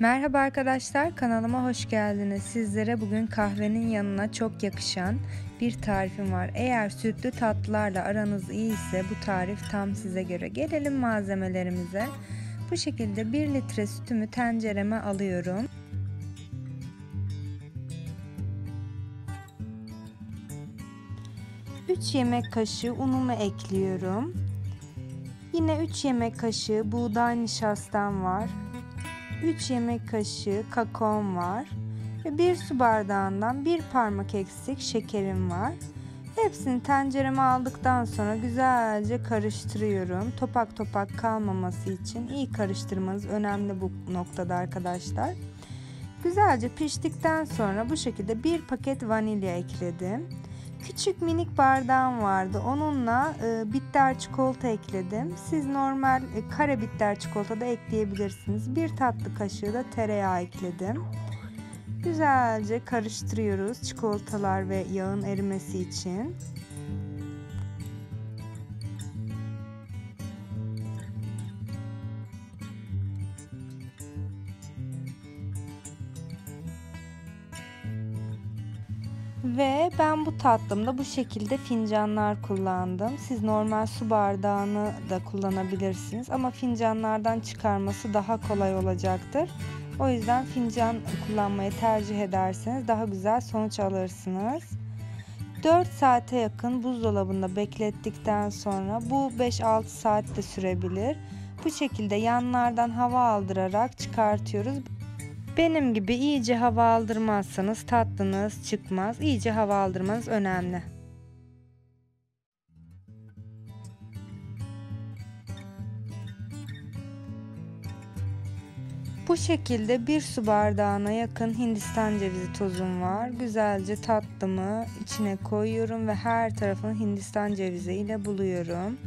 Merhaba arkadaşlar kanalıma hoş geldiniz. Sizlere bugün kahvenin yanına çok yakışan bir tarifim var. Eğer sütlü tatlılarla aranız iyi ise bu tarif tam size göre. Gelelim malzemelerimize. Bu şekilde 1 litre sütümü tencereme alıyorum. Üç yemek kaşığı unumu ekliyorum. Yine 3 yemek kaşığı buğday nişastam var. 3 yemek kaşığı kakaom var ve 1 su bardağından 1 parmak eksik şekerim var. Hepsini tencereme aldıktan sonra güzelce karıştırıyorum. Topak topak kalmaması için iyi karıştırmanız önemli bu noktada arkadaşlar. Güzelce piştikten sonra bu şekilde bir paket vanilya ekledim. Küçük minik bardağım vardı. Onunla e, bitter çikolata ekledim. Siz normal e, kare bitter çikolata da ekleyebilirsiniz. Bir tatlı kaşığı da tereyağı ekledim. Güzelce karıştırıyoruz çikolatalar ve yağın erimesi için. Ve ben bu tatlımda bu şekilde fincanlar kullandım. Siz normal su bardağını da kullanabilirsiniz ama fincanlardan çıkarması daha kolay olacaktır. O yüzden fincan kullanmayı tercih ederseniz daha güzel sonuç alırsınız. 4 saate yakın buzdolabında beklettikten sonra bu 5-6 saat de sürebilir. Bu şekilde yanlardan hava aldırarak çıkartıyoruz. Benim gibi iyice hava aldırmazsanız tatlınız çıkmaz. İyice hava aldırmanız önemli. Bu şekilde bir su bardağına yakın Hindistan cevizi tozum var. Güzelce tatlımı içine koyuyorum ve her tarafını Hindistan cevizi ile buluyorum.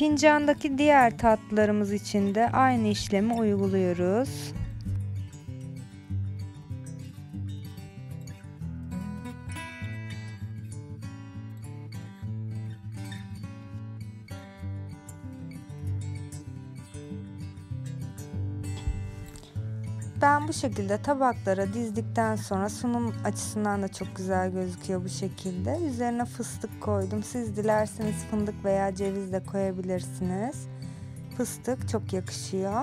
Fincandaki diğer tatlılarımız için de aynı işlemi uyguluyoruz. Ben bu şekilde tabaklara dizdikten sonra sunum açısından da çok güzel gözüküyor bu şekilde. Üzerine fıstık koydum. Siz dilerseniz fındık veya ceviz de koyabilirsiniz. Fıstık çok yakışıyor.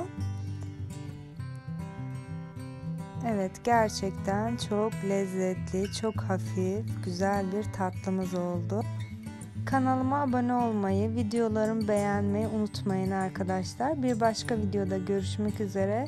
Evet gerçekten çok lezzetli, çok hafif, güzel bir tatlımız oldu. Kanalıma abone olmayı, videolarımı beğenmeyi unutmayın arkadaşlar. Bir başka videoda görüşmek üzere.